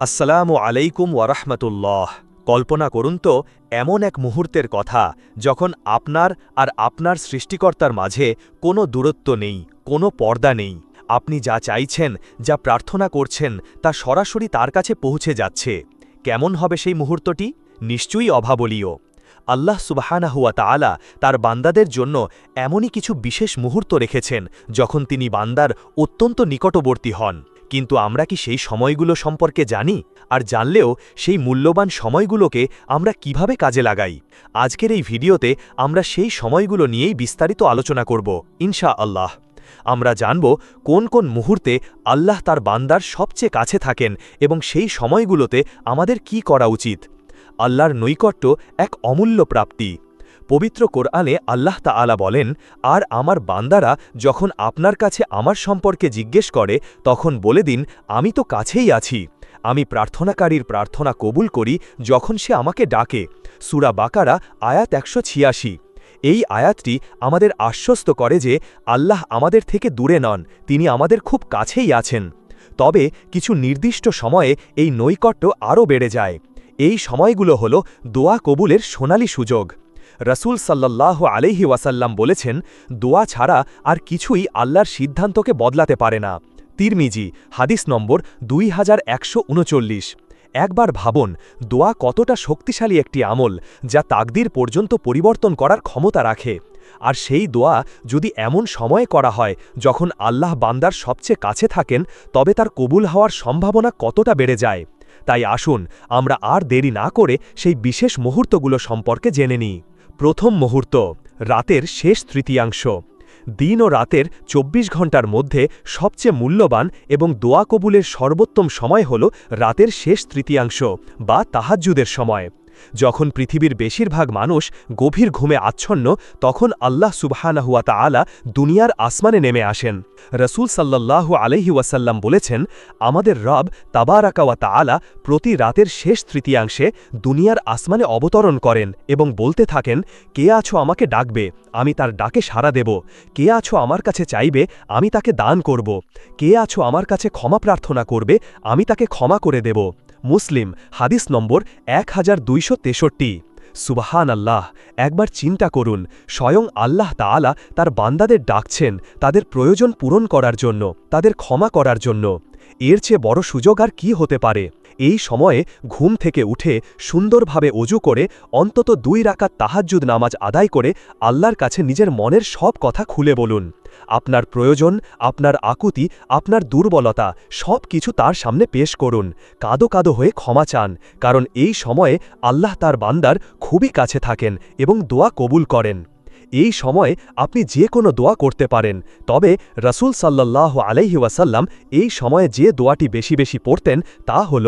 আসসালামু আলাইকুম ওয়ারাহমাতুল্লাহ কল্পনা করুন তো, এমন এক মুহূর্তের কথা যখন আপনার আর আপনার সৃষ্টিকর্তার মাঝে কোনো দূরত্ব নেই, কোনো পর্দা নেই। আপনি যা চাইছেন, যা প্রার্থনা করছেন, তা সরাসরি তার কাছে পৌঁছে যাচ্ছে। কেমন হবে সেই মুহূর্তটি? নিশ্চয়ই অভাবলীয় আল্লাহ সুবাহানা হুয়া তাআলা তার বান্দাদের জন্য এমনই কিছু বিশেষ মুহূর্ত রেখেছেন যখন তিনি বান্দার অত্যন্ত নিকটবর্তী হন। কিন্তু আমরা কি সেই সময়গুলো সম্পর্কে জানি? আর জানলেও সেই মূল্যবান সময়গুলোকে আমরা কীভাবে কাজে লাগাই? আজকের এই ভিডিওতে আমরা সেই সময়গুলো নিয়েই বিস্তারিত আলোচনা করব ইনশা আল্লাহ আমরা জানব কোন কোন মুহূর্তে আল্লাহ তার বান্দার সবচেয়ে কাছে থাকেন এবং সেই সময়গুলোতে আমাদের কি করা উচিত। আল্লাহর নৈকট্য এক অমূল্য প্রাপ্তি। পবিত্র কোরআনে আল্লাহ তাআলা বলেন, আর আমার বান্দারা যখন আপনার কাছে আমার সম্পর্কে জিজ্ঞেস করে, তখন বলে দিন, আমি তো কাছেই আছি। আমি প্রার্থনাকারীর প্রার্থনা কবুল করি যখন সে আমাকে ডাকে। সুরা বাকারা, আয়াত একশো ছিয়াশি। এই আয়াতটি আমাদের আশ্বস্ত করে যে, আল্লাহ আমাদের থেকে দূরে নন, তিনি আমাদের খুব কাছেই আছেন। তবে কিছু নির্দিষ্ট সময়ে এই নৈকট্য আরও বেড়ে যায়। এই সময়গুলো হল দোয়া কবুলের সোনালি সুযোগ। রসুল সাল্লাহ আলহি ওয়াসাল্লাম বলেছেন, দোয়া ছাড়া আর কিছুই আল্লাহর সিদ্ধান্তকে বদলাতে পারে না। তিরমিজি, হাদিস নম্বর দুই হাজার একশো উনচল্লিশ। একবার ভাবন, দোয়া কতটা শক্তিশালী একটি আমল যা তাকদির পর্যন্ত পরিবর্তন করার ক্ষমতা রাখে। আর সেই দোয়া যদি এমন সময়ে করা হয় যখন আল্লাহ বান্দার সবচেয়ে কাছে থাকেন, তবে তার কবুল হওয়ার সম্ভাবনা কতটা বেড়ে যায়? তাই আসুন, আমরা আর দেরি না করে সেই বিশেষ মুহূর্তগুলো সম্পর্কে জেনে নিই। প্রথম মুহূর্ত, রাতের শেষ তৃতীয়াংশ। দিন ও রাতের ২৪ ঘণ্টার মধ্যে সবচেয়ে মূল্যবান এবং দোয়া কবুলের সর্বোত্তম সময় হল রাতের শেষ তৃতীয়াংশ বা তাহাজ্জুদের সময়। যখন পৃথিবীর বেশিরভাগ মানুষ গভীর ঘুমে আচ্ছন্ন, তখন আল্লাহ সুবহানাহুয়া তাআলা দুনিয়ার আসমানে নেমে আসেন। রসুল সাল্লাল্লাহু আলহি ওয়াসাল্লাম বলেছেন, আমাদের রব তাবারাকাওয়া তাআলা প্রতি রাতের শেষ তৃতীয়াংশে দুনিয়ার আসমানে অবতরণ করেন এবং বলতে থাকেন, কে আছো আমাকে ডাকবে, আমি তার ডাকে সাড়া দেব, কে আছো আমার কাছে চাইবে, আমি তাকে দান করব, কে আছো আমার কাছে ক্ষমা প্রার্থনা করবে, আমি তাকে ক্ষমা করে দেব। মুসলিম, হাদিস নম্বর এক হাজার দুইশো তেষট্টি। সুবাহান আল্লাহ একবার চিন্তা করুন, স্বয়ং আল্লাহ তালা তার বান্দাদের ডাকছেন তাদের প্রয়োজন পূরণ করার জন্য, তাদের ক্ষমা করার জন্য। এর চেয়ে বড় সুযোগ আর কি হতে পারে? এই সময়ে ঘুম থেকে উঠে সুন্দরভাবে অজু করে অন্তত দুই রাকাত তাহাজ্জুদ নামাজ আদায় করে আল্লাহর কাছে নিজের মনের সব কথা খুলে বলুন। আপনার প্রয়োজন, আপনার আকুতি, আপনার দুর্বলতা সব কিছু তার সামনে পেশ করুন। কাদো কাদো হয়ে ক্ষমা চান, কারণ এই সময়ে আল্লাহ তার বান্দার খুবই কাছে থাকেন এবং দোয়া কবুল করেন। এই সময়ে আপনি যে কোনো দোয়া করতে পারেন। তবে রসুল সাল্লাহ আলাইহি ওয়াসাল্লাম এই সময়ে যে দোয়াটি বেশি বেশি পড়তেন তা হল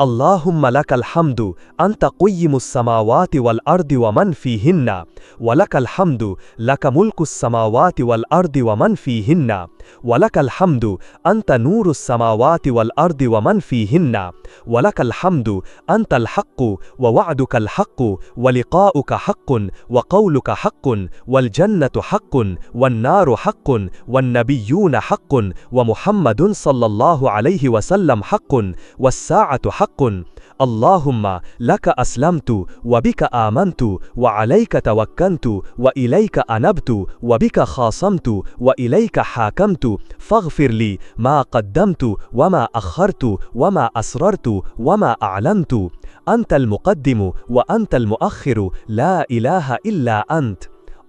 اللهم لك الحمد أنت قيم السماوات والأرض ومن فيهن. ولك الحمد لك ملك السماوات والأرض ومن فيهن. ولك الحمد أنت نور السماوات والأرض ومن فيهن. ولك الحمد أنت الحق ووعدك الحق ولقاؤك حق وقولك حق والجنة حق والنار حق والنبيون حق ومحمد صلى الله عليه وسلم حق والساعة حق. হাক্কুন। আল্লাহুম্মা লাকা আসলামতু ওয়াবিকা আমান্তু ওয়া আলাইকা তাওয়াক্কান্তু ওয়া ইলাইকা আনাবতু ওয়াবিকা খাসামতু ওয়া ইলাইকা হাকামতু ফাগফিরলি মা কদ্দামতু ওয়ামা আখরতু ওয়ামা আসররতু ওয়ামা আলান্তু আন্তাল মুকদ্দিমু ওয়া আন্তাল মুআখিরু লা ইলাহা ইল্লা আন্ত।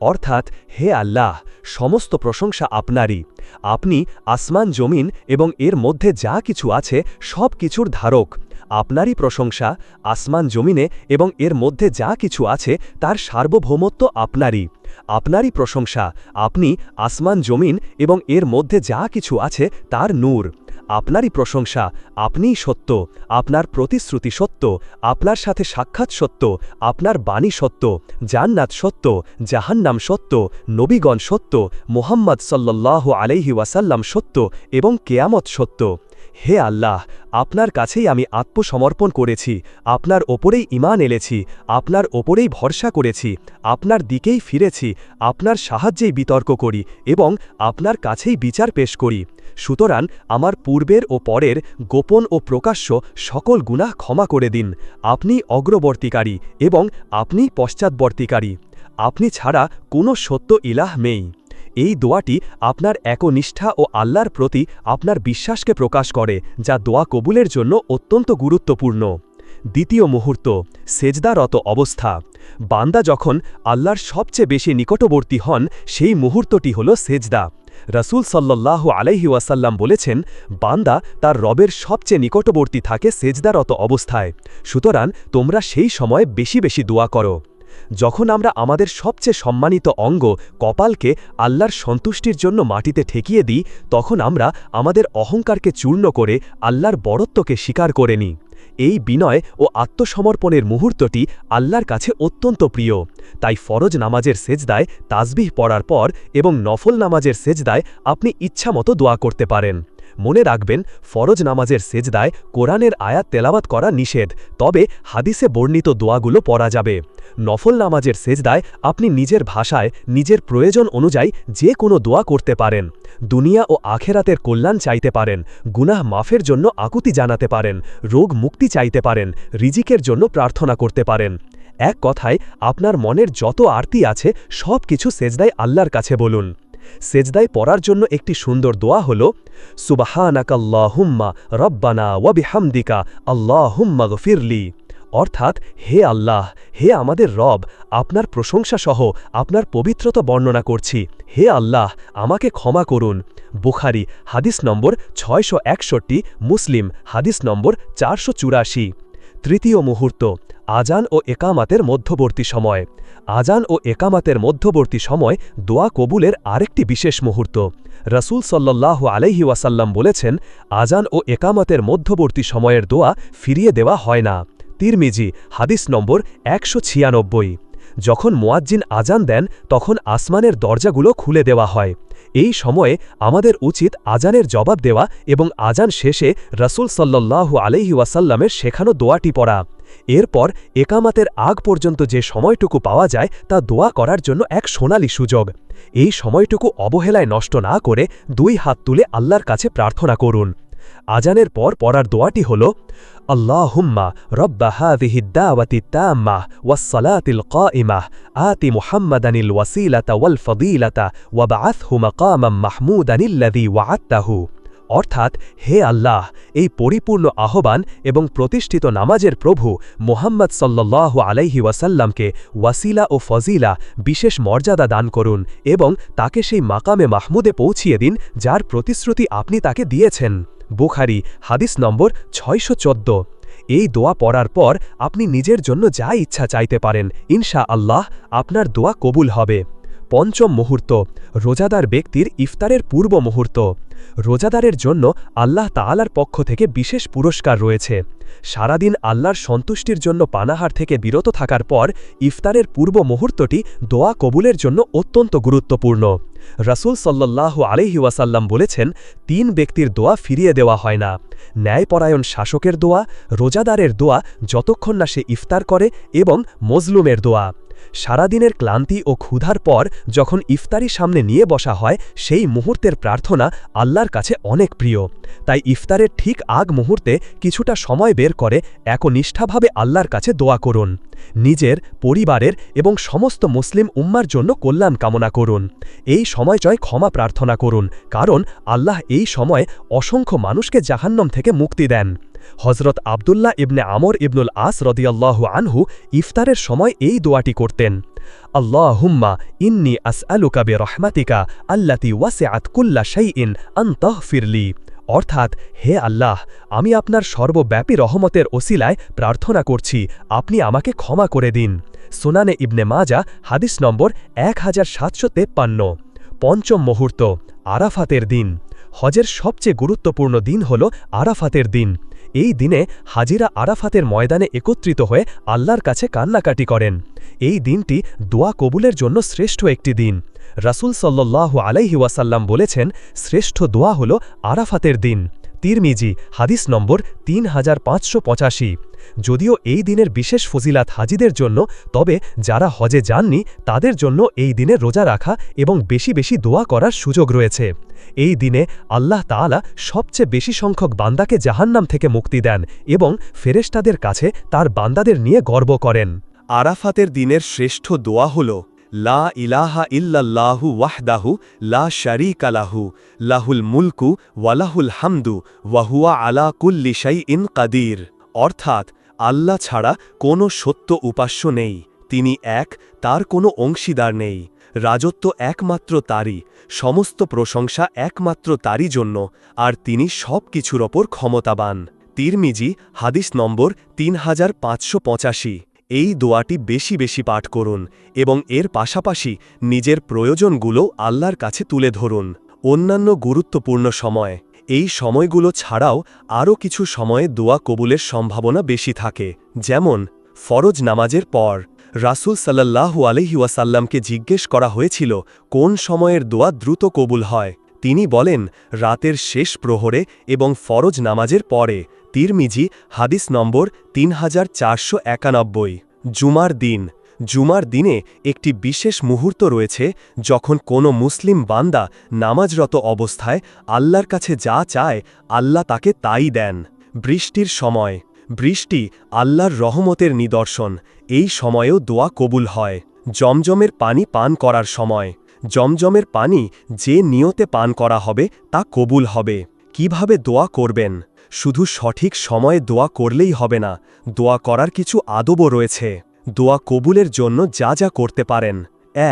অর্থাৎ, হে আল্লাহ, সমস্ত প্রশংসা আপনারই। আপনি আসমান, জমিন এবং এর মধ্যে যা কিছু আছে সব কিছুর ধারক। আপনারই প্রশংসা, আসমান জমিনে এবং এর মধ্যে যা কিছু আছে তার সার্বভৌমত্ব আপনারই। আপনারই প্রশংসা, আপনি আসমান জমিন এবং এর মধ্যে যা কিছু আছে তার নূর। আপনারই প্রশংসা, আপনিই সত্য, আপনার প্রতিশ্রুতি সত্য, আপনার সাথে সাক্ষাৎ সত্য, আপনার বাণী সত্য, জান্নাত সত্য, জাহান্নাম সত্য, নবীগণ সত্য, মোহাম্মদ সাল্লাহ আলাইহি ওয়াসাল্লাম সত্য এবং কেয়ামত সত্য। হে আল্লাহ, আপনার কাছেই আমি আত্মসমর্পণ করেছি, আপনার ওপরেই ইমান এনেছি, আপনার ওপরেই ভরসা করেছি, আপনার দিকেই ফিরেছি, আপনার সাহায্যেই বিতর্ক করি এবং আপনার কাছেই বিচার পেশ করি। সুতরাং আমার পূর্বের ও পরের গোপন ও প্রকাশ্য সকল গুনাহ ক্ষমা করে দিন, আপনি অগ্রবর্তীকারী এবং আপনি পশ্চাৎবর্তীকারী, আপনি ছাড়া কোনো সত্য ইলাহ নেই। এই দোয়াটি আপনার একনিষ্ঠা ও আল্লাহর প্রতি আপনার বিশ্বাসকে প্রকাশ করে, যা দোয়া কবুলের জন্য অত্যন্ত গুরুত্বপূর্ণ। দ্বিতীয় মুহূর্ত, সেজদারত অবস্থা। বান্দা যখন আল্লাহর সবচেয়ে বেশি নিকটবর্তী হন, সেই মুহূর্তটি হল সেজদা। রসুল সাল্লাহ আলাইহি ওয়াসাল্লাম বলেছেন, বান্দা তার রবের সবচেয়ে নিকটবর্তী থাকে সেজদারত অবস্থায়। সুতরাং তোমরা সেই সময় বেশি বেশি দোয়া করো। যখন আমরা আমাদের সবচেয়ে সম্মানিত অঙ্গ কপালকে আল্লাহর সন্তুষ্টির জন্য মাটিতে ঠেকিয়ে দিই, তখন আমরা আমাদের অহংকারকে চূর্ণ করে আল্লাহর বড়ত্বকে স্বীকার করে নিই। এই বিনয় ও আত্মসমর্পণের মুহূর্তটি আল্লাহর কাছে অত্যন্ত প্রিয়। তাই ফরজ নামাজের সেজদায় তাজবিহ পড়ার পর এবং নফল নামাজের সেজদায় আপনি ইচ্ছামতো দোয়া করতে পারেন। মনে রাখবেন, ফরজ নামাজের সেজদায় কোরআনের আয়াত তেলাওয়াত করা নিষেধ, তবে হাদিসে বর্ণিত দোয়াগুলো পড়া যাবে। নফল নামাজের সেজদায় আপনি নিজের ভাষায়, নিজের প্রয়োজন অনুযায়ী যে কোনো দোয়া করতে পারেন। দুনিয়া ও আখেরাতের কল্যাণ চাইতে পারেন, গুনাহ মাফের জন্য আকুতি জানাতে পারেন, রোগ মুক্তি চাইতে পারেন, রিজিকের জন্য প্রার্থনা করতে পারেন। এক কথায়, আপনার মনের যত আরতি আছে সব কিছু সেজদায় আল্লাহর কাছে বলুন। সেজদায় পড়ার জন্য একটি সুন্দর দোয়া হল, সুবাহানাকাল্লাহুম্মা রব্বানা ওয়াবিহামদিকা আল্লাহুম্মা গফিরলি। অর্থাৎ, হে আল্লাহ, হে আমাদের রব, আপনার প্রশংসা সহ আপনার পবিত্রতা বর্ণনা করছি। হে আল্লাহ, আমাকে ক্ষমা করুন। বুখারি, হাদিস নম্বর ছয়শো একষট্টি, মুসলিম, হাদিস নম্বর চারশো চুরাশি। তৃতীয় মুহূর্ত আজান ও একামাতের মধ্যবর্তী সময়। আজান ও একামাতের মধ্যবর্তী সময় দোয়া কবুলের আরেকটি বিশেষ মুহূর্ত। রসুল সাল্লাহ আলহি ওয়াসাল্লাম বলেছেন, আজান ও একামাতের মধ্যবর্তী সময়ের দোয়া ফিরিয়ে দেওয়া হয় না। তিরমিজি, হাদিস নম্বর একশো ছিয়ানব্বই। যখন মোয়াজ্জিন আজান দেন, তখন আসমানের দরজাগুলো খুলে দেওয়া হয়। এই সময়ে আমাদের উচিত আজানের জবাব দেওয়া এবং আজান শেষে রসুল সাল্লাল্লাহু আলহি ওয়াসাল্লামের শেখানো দোয়াটি পড়া। এরপর একামাতের আগ পর্যন্ত যে সময়টুকু পাওয়া যায়, তা দোয়া করার জন্য এক সোনালি সুযোগ। এই সময়টুকু অবহেলায় নষ্ট না করে দুই হাত তুলে আল্লাহর কাছে প্রার্থনা করুন। আজানের পর পড়ার দোয়াটি হল আল্লাহুম্মা রব্বা হাদিহিদ্দাওয়াতি তাম্মা ওয়াসসালাতিল কাইমাহ আতি মুহাম্মাদানিল ওয়াসিলাতা ওয়াল ফদিলাতা ওয়াবাআথহু মাকামাম মাহমুদানিল্লাযী ওয়াআত্তাহু অর্থাৎ, হে আল্লাহ, এই পরিপূর্ণ আহ্বান এবং প্রতিষ্ঠিত নামাজের প্রভু মোহাম্মদ সাল্লাহ আলাইহি ওয়াসাল্লামকে ওয়াসিলা ও ফজিলা, বিশেষ মর্যাদা দান করুন এবং তাকে সেই মাকামে মাহমুদে পৌঁছিয়ে দিন, যার প্রতিশ্রুতি আপনি তাকে দিয়েছেন। বুখারি, হাদিস নম্বর ছয়শো চোদ্দ। এই দোয়া পড়ার পর আপনি নিজের জন্য যা ইচ্ছা চাইতে পারেন। ইনশা আল্লাহ আপনার দোয়া কবুল হবে। পঞ্চম মুহূর্ত, রোজাদার ব্যক্তির ইফতারের পূর্ব মুহূর্ত। রোজাদারের জন্য আল্লাহ তালার পক্ষ থেকে বিশেষ পুরস্কার রয়েছে। সারাদিন আল্লাহর সন্তুষ্টির জন্য পানাহার থেকে বিরত থাকার পর ইফতারের পূর্ব মুহূর্তটি দোয়া কবুলের জন্য অত্যন্ত গুরুত্বপূর্ণ। রাসুল সাল্লাহ ওয়াসাল্লাম বলেছেন, তিন ব্যক্তির দোয়া ফিরিয়ে দেওয়া হয় না। ন্যায়পরায়ণ শাসকের দোয়া, রোজাদারের দোয়া যতক্ষণ না সে ইফতার করে এবং মজলুমের দোয়া। সারাদিনের ক্লান্তি ও ক্ষুধার পর যখন ইফতারি সামনে নিয়ে বসা হয়, সেই মুহূর্তের প্রার্থনা আল্লাহর কাছে অনেক প্রিয়। তাই ইফতারের ঠিক আগ মুহূর্তে কিছুটা সময় বের করে একনিষ্ঠাভাবে আল্লাহর কাছে দোয়া করুন। নিজের, পরিবারের এবং সমস্ত মুসলিম উম্মার জন্য কল্যাণ কামনা করুন। এই সময়চয় ক্ষমা প্রার্থনা করুন, কারণ আল্লাহ এই সময় অসংখ্য মানুষকে জাহান্নম থেকে মুক্তি দেন। হজরত আবদুল্লাহ ইবনে আমর ইবনুল আস রদিয়াল্লাহ আনহু ইফতারের সময় এই দোয়াটি করতেন, আল্লাহুম্মা ইন্নি আস আলুকাবে রহমাতিকা আল্লাতি ওয়াসে আতকুল্লা ইন আন্তঃ ফিরলি অর্থাৎ, হে আল্লাহ, আমি আপনার সর্বব্যাপী রহমতের ওসিলায় প্রার্থনা করছি, আপনি আমাকে ক্ষমা করে দিন। সোনানে ইবনে মাজা, হাদিস নম্বর এক হাজার সাতশো তেপ্পান্ন। পঞ্চম মুহূর্ত, আরাফাতের দিন। হজের সবচেয়ে গুরুত্বপূর্ণ দিন হল আরাফাতের দিন। এই দিনে হাজিরা আরাফাতের ময়দানে একত্রিত হয়ে আল্লাহর কাছে কান্নাকাটি করেন। এই দিনটি দোয়া কবুলের জন্য শ্রেষ্ঠ একটি দিন। রাসুল সাল্লাহ আলাইহি ওয়াসাল্লাম বলেছেন, শ্রেষ্ঠ দোয়া হল আরাফাতের দিন। তিরমিজি, হাদিস নম্বর তিন হাজার পাঁচশো পঁচাশি। যদিও এই দিনের বিশেষ ফজিলাত হাজিদের জন্য, তবে যারা হজে যাননি, তাদের জন্য এই দিনে রোজা রাখা এবং বেশি বেশি দোয়া করার সুযোগ রয়েছে। এই দিনে আল্লাহ তাআলা সবচেয়ে বেশি সংখ্যক বান্দাকে জাহান্নাম থেকে মুক্তি দেন এবং ফেরেশতাদের কাছে তার বান্দাদের নিয়ে গর্ব করেন। আরাফাতের দিনের শ্রেষ্ঠ দোয়া হল, লা ইলাহা ইল্লাল্লাহু ওয়াহদাহু লা শারীকা লাহু, লাহুল মুলকু ওয়ালাহুল হামদু ওয়াহুয়া আলা কুল্লি ইন কাদির। অর্থাৎ, আল্লাহ ছাড়া কোনো সত্য উপাস্য নেই, তিনি এক, তার কোনো অংশীদার নেই। রাজত্ব একমাত্র তারই, সমস্ত প্রশংসা একমাত্র তারই জন্য, আর তিনি সব কিছুর ওপর ক্ষমতাবান। তিরমিজি, হাদিস নম্বর তিন হাজার পাঁচশো পঁচাশি। এই দোয়াটি বেশি বেশি পাঠ করুন এবং এর পাশাপাশি নিজের প্রয়োজনগুলো আল্লাহর কাছে তুলে ধরুন। অন্যান্য গুরুত্বপূর্ণ সময়। এই সময়গুলো ছাড়াও আরও কিছু সময়ে দোয়া কবুলের সম্ভাবনা বেশি থাকে, যেমন ফরজ নামাজের পর। রাসুল সাল্লাহু আলহিউসাল্লামকে জিজ্ঞেস করা হয়েছিল, কোন সময়ের দোয়া দ্রুত কবুল হয়? তিনি বলেন, রাতের শেষ প্রহরে এবং ফরজ নামাজের পরে, তিরমিজি, হাদিস নম্বর তিন হাজার চারশো একানব্বই। জুমার দিন। জুমার দিনে একটি বিশেষ মুহূর্ত রয়েছে, যখন কোনো মুসলিম বান্দা নামাজরত অবস্থায় আল্লাহর কাছে যা চায়, আল্লাহ তাকে তাই দেন। বৃষ্টির সময়। বৃষ্টি আল্লাহর রহমতের নিদর্শন। এই সময়েও দোয়া কবুল হয়। জমজমের পানি পান করার সময়। জমজমের পানি যে নিয়তে পান করা হবে, তা কবুল হবে। কীভাবে দোয়া করবেন? শুধু সঠিক সময়ে দোয়া করলেই হবে না। দোয়া করার কিছু আদবও রয়েছে। দোয়া কবুলের জন্য যা যা করতে পারেন।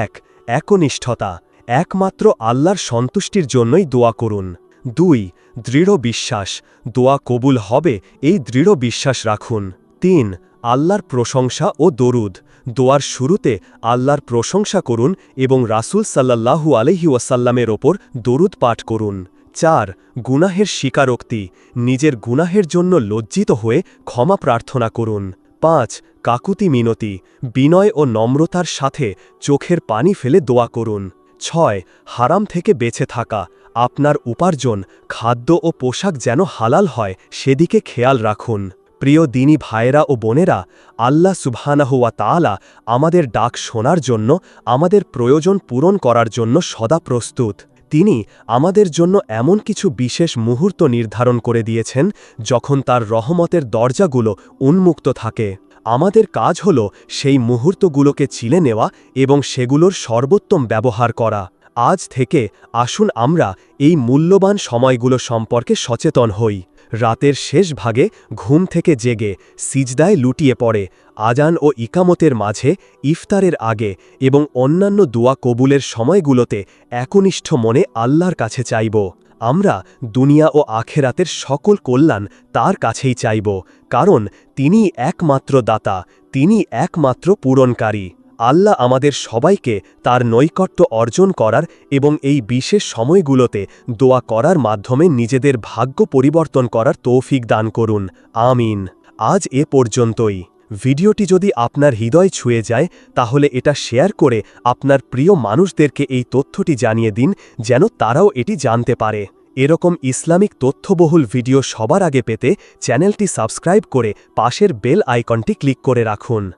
এক, একনিষ্ঠতা। একমাত্র আল্লাহর সন্তুষ্টির জন্যই দোয়া করুন। দুই, দৃঢ় বিশ্বাস। দোয়া কবুল হবে, এই দৃঢ় বিশ্বাস রাখুন। তিন, আল্লাহর প্রশংসা ও দরুদ। দোয়ার শুরুতে আল্লাহর প্রশংসা করুন এবং রাসুল সাল্লাল্লাহু আলহি ওয়াসাল্লামের ওপর দরুদ পাঠ করুন। চার, গুনাহের স্বীকারোক্তি। নিজের গুনাহের জন্য লজ্জিত হয়ে ক্ষমা প্রার্থনা করুন। পাঁচ, কাকুতি মিনতি। বিনয় ও নম্রতার সাথে চোখের পানি ফেলে দোয়া করুন। ছয়, হারাম থেকে বেঁচে থাকা। আপনার উপার্জন, খাদ্য ও পোশাক যেন হালাল হয়, সেদিকে খেয়াল রাখুন। প্রিয় দিনী ভাইয়েরা ও বোনেরা, আল্লাহ সুবহানাহুয়া তাআলা আমাদের ডাক শোনার জন্য, আমাদের প্রয়োজন পূরণ করার জন্য সদা প্রস্তুত। তিনি আমাদের জন্য এমন কিছু বিশেষ মুহূর্ত নির্ধারণ করে দিয়েছেন, যখন তার রহমতের দরজাগুলো উন্মুক্ত থাকে। আমাদের কাজ হল সেই মুহূর্তগুলোকে চিলে নেওয়া এবং সেগুলোর সর্বোত্তম ব্যবহার করা। আজ থেকে আসুন আমরা এই মূল্যবান সময়গুলো সম্পর্কে সচেতন হই। রাতের শেষ ভাগে ঘুম থেকে জেগে সিজদায় লুটিয়ে পড়ে আজান ও ইকামতের মাঝে ইফতারের আগে এবং অন্যান্য দোয়া কবুলের সময়গুলোতে একনিষ্ঠ মনে আল্লাহর কাছে চাইব। আমরা দুনিয়া ও আখেরাতের সকল কল্যাণ তার কাছেই চাইব, কারণ তিনি একমাত্র দাতা তিনি একমাত্র পূরণকারী। আল্লাহ আমাদের সবাইকে তার নৈকট্য অর্জন করার এবং এই বিশেষ সময়গুলোতে দোয়া করার মাধ্যমে নিজেদের ভাগ্য পরিবর্তন করার তৌফিক দান করুন। আমিন। আজ এ পর্যন্তই। ভিডিওটি যদি আপনার হৃদয় ছুঁয়ে যায়, তাহলে এটা শেয়ার করে আপনার প্রিয় মানুষদেরকে এই তথ্যটি জানিয়ে দিন, যেন তারাও এটি জানতে পারে। এরকম ইসলামিক তথ্যবহুল ভিডিও সবার আগে পেতে চ্যানেলটি সাবস্ক্রাইব করে পাশের বেল আইকনটি ক্লিক করে রাখুন।